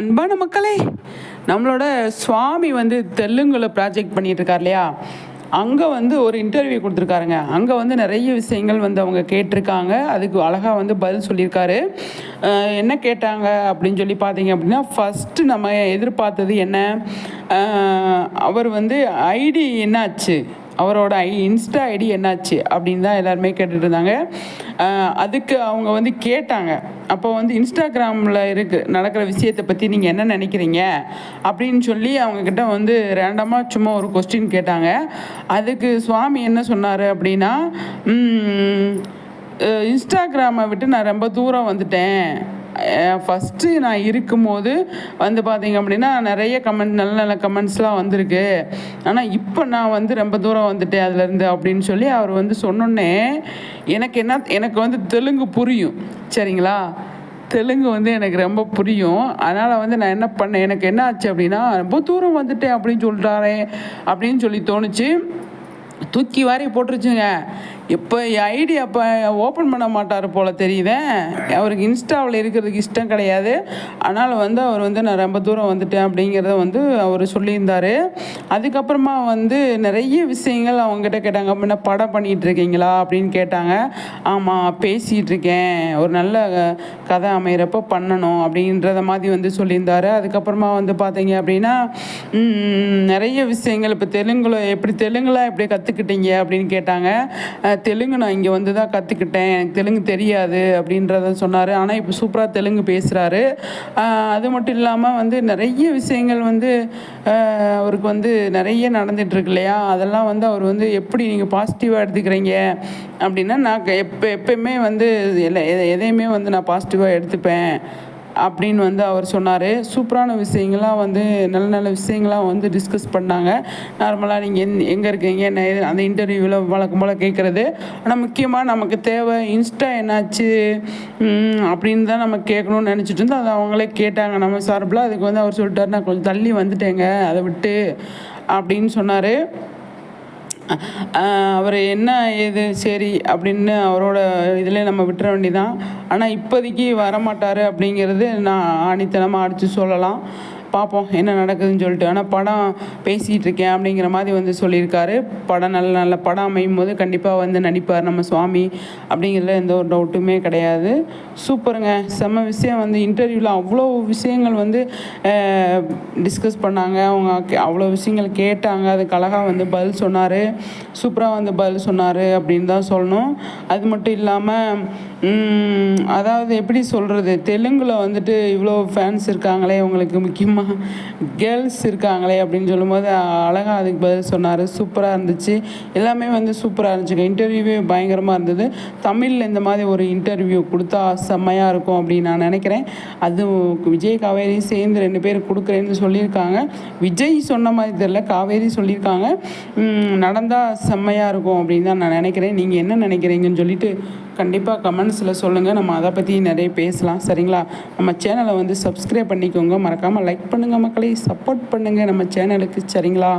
அன்பான மக்களே நம்மளோட சுவாமி வந்து தெலுங்கில் ப்ராஜெக்ட் பண்ணிட்டு இருக்கார் இல்லையா? அங்கே வந்து ஒரு இன்டர்வியூ கொடுத்துருக்காருங்க. அங்கே வந்து நிறைய விஷயங்கள் வந்து அவங்க கேட்டிருக்காங்க. அதுக்கு அழகாக வந்து பதில் சொல்லியிருக்காரு. என்ன கேட்டாங்க அப்படின்னு சொல்லி பார்த்தீங்க அப்படின்னா ஃபஸ்ட்டு நம்ம எதிர்பார்த்தது என்ன? அவர் வந்து ஐடி என்னாச்சு? அவரோட ஐ இன்ஸ்டா ஐடி என்னாச்சு அப்படின்னு தான் எல்லாருமே கேட்டுட்டு இருந்தாங்க அதுக்கு அவங்க வந்து கேட்டாங்க. அப்போ வந்து இன்ஸ்டாகிராமில் இருக்கு நடக்கிற விஷயத்தை பற்றி நீங்கள் என்ன நினைக்கிறீங்க? அப்படின்னு சொல்லி அவங்கக்கிட்ட வந்து ரேண்டமாக சும்மா ஒரு கொஸ்டின் கேட்டாங்க. அதுக்கு சுவாமி என்ன சொன்னார் அப்படின்னா இன்ஸ்டாகிராமை விட்டு நான் ரொம்ப தூரம் வந்துட்டேன். ஃபஸ்ட்டு நான் இருக்கும்போது வந்து பார்த்தீங்க அப்படின்னா நிறைய கமெண்ட் நல்ல நல்ல கமெண்ட்ஸ்லாம் வந்திருக்கு. ஆனால் இப்போ நான் வந்து ரொம்ப தூரம் வந்துட்டேன் அதுலேருந்து அப்படின்னு சொல்லி அவர் வந்து சொன்னோன்னே எனக்கு என்ன எனக்கு வந்து தெலுங்கு புரியும். சரிங்களா? தெலுங்கு வந்து எனக்கு ரொம்ப புரியும். அதனால் வந்து நான் என்ன பண்ணேன் எனக்கு என்ன ஆச்சு அப்படின்னா ரொம்ப தூரம் வந்துட்டேன் அப்படின்னு சொல்லிட்டாரே அப்படின்னு சொல்லி தோணுச்சு. தூக்கி வாரி போட்டுருச்சுங்க. இப்போ ஐடி அப்போ ஓப்பன் பண்ண மாட்டார் போல் தெரியுதே. அவருக்கு இன்ஸ்டாவில் இருக்கிறதுக்கு இஷ்டம் கிடையாது. ஆனால் வந்து அவர் வந்து நான் ரொம்ப தூரம் வந்துட்டேன் அப்படிங்கிறத வந்து அவர் சொல்லியிருந்தார். அதுக்கப்புறமா வந்து நிறைய விஷயங்கள் அவங்ககிட்ட கேட்டாங்க. முன்ன படம் பண்ணிகிட்டு இருக்கீங்களா அப்படின்னு கேட்டாங்க. ஆமாம் பேசிகிட்டு இருக்கேன் ஒரு நல்ல கதை அமைகிறப்ப பண்ணணும். அப்படின்றத மாதிரி வந்து சொல்லியிருந்தாரு. அதுக்கப்புறமா வந்து பார்த்தீங்க அப்படின்னா நிறைய விஷயங்கள். இப்போ தெலுங்குல எப்படி தெலுங்குல எப்படி கற்றுக்கிட்டீங்க அப்படின்னு கேட்டாங்க. தெலுங்கு நான் இங்கே வந்து தான் கற்றுக்கிட்டேன் எனக்கு தெலுங்கு தெரியாது அப்படின்றத சொன்னார். ஆனால் இப்போ சூப்பராக தெலுங்கு பேசுகிறாரு அது மட்டும் இல்லாமல் வந்து நிறைய விஷயங்கள் வந்து அவருக்கு வந்து நிறைய நடந்துகிட்ருக்கு இல்லையா அதெல்லாம் வந்து அவர் வந்து எப்படி நீங்கள் பாசிட்டிவாக எடுத்துக்கிறீங்க அப்படின்னா நான் எப்போ எப்பயுமே வந்து எல்லா எதை- எதையுமே வந்து நான் பாசிட்டிவாக எடுத்துப்பேன். அப்படின்னு வந்து அவர் சொன்னார். சூப்பரான விஷயங்கள்லாம் வந்து நல்ல நல்ல விஷயங்கள்லாம் வந்து டிஸ்கஸ் பண்ணாங்க. நார்மலாக நீங்கள் எந் எங்கே இருக்கீங்க என்ன அந்த இன்டர்வியூவில் வழக்கம் போல் கேட்குறது ஆனால் முக்கியமாக நமக்கு தேவை இன்ஸ்டா என்னாச்சு அப்படின்னு தான் நம்ம கேட்கணும்னு நினச்சிட்டு இருந்தோம். அதை அவங்களே கேட்டாங்க. நம்ம சார்பில் அதுக்கு வந்து அவர் சொல்லிட்டார் நான் கொஞ்சம் தள்ளி வந்துட்டேங்க. அதை விட்டு அப்படின்னு சொன்னார். அவர் என்ன ஏது சரி அப்படின்னு அவரோட இதில் நம்ம விட்டுற வேண்டியதான் ஆனால் இப்போதைக்கு வரமாட்டார் அப்படிங்கிறது நான் ஆணித்தனமாக அடித்து சொல்லலாம். பார்ப்போம் என்ன நடக்குதுன்னு சொல்லிட்டு. ஆனால் படம் பேசிகிட்டு இருக்கேன் அப்படிங்கிற மாதிரி வந்து சொல்லியிருக்காரு. படம் நல்ல நல்ல படம் அமையும் போது கண்டிப்பாக வந்து நடிப்பார் நம்ம சுவாமி அப்படிங்கிறதுல எந்த ஒரு டவுட்டுமே கிடையாது. சூப்பருங்க. செம்ம விஷயம் வந்து இன்டர்வியூவில் அவ்வளோ விஷயங்கள் வந்து டிஸ்கஸ் பண்ணாங்க. அவங்க கே- அவ்வளோ விஷயங்கள் கேட்டாங்க. அதுக்கு அழகாக வந்து பதில் சொன்னார். சூப்பராக வந்து பதில் சொன்னார் அப்படின்னு தான் சொல்லணும். அது மட்டும் இல்லாமல் அதாவது எப்படி சொல்கிறது தெலுங்கில் வந்துட்டு இவ்வளோ ஃபேன்ஸ் இருக்காங்களே உங்களுக்கு முக்கியமாக கேர்ள்ஸ் இருக்காங்களே அப்படின்னு சொல்லும்போது அழகாக அதுக்கு பதில் சொன்னார். சூப்பராக இருந்துச்சு. எல்லாமே வந்து சூப்பராக இருந்துச்சுங்க இன்டர்வியூவே பயங்கரமாக இருந்தது. தமிழில் இந்த மாதிரி ஒரு இன்டர்வியூ கொடுத்தா செம்மையாக இருக்கும் அப்படின்னு நான் நினைக்கிறேன். அதுவும் விஜய் காவேரி சேர்ந்து ரெண்டு பேர் கொடுக்குறேன்னு சொல்லியிருக்காங்க. விஜய் சொன்ன மாதிரி தெரில காவேரி சொல்லியிருக்காங்க. நடந்தால் செம்மையாக இருக்கும் அப்படின்னு தான் நான் நினைக்கிறேன். நீங்கள் என்ன நினைக்கிறீங்கன்னு சொல்லிட்டு கண்டிப்பாக கமெண்ட்ஸில் சொல்லுங்கள் நம்ம அதை பற்றி நிறைய பேசலாம். சரிங்களா? நம்ம சேனலை வந்து சப்ஸ்கிரைப் பண்ணிக்கோங்க. மறக்காமல் லைக் பண்ணுங்கள் மக்களை. சப்போர்ட் பண்ணுங்கள் நம்ம சேனலுக்கு சரிங்களா?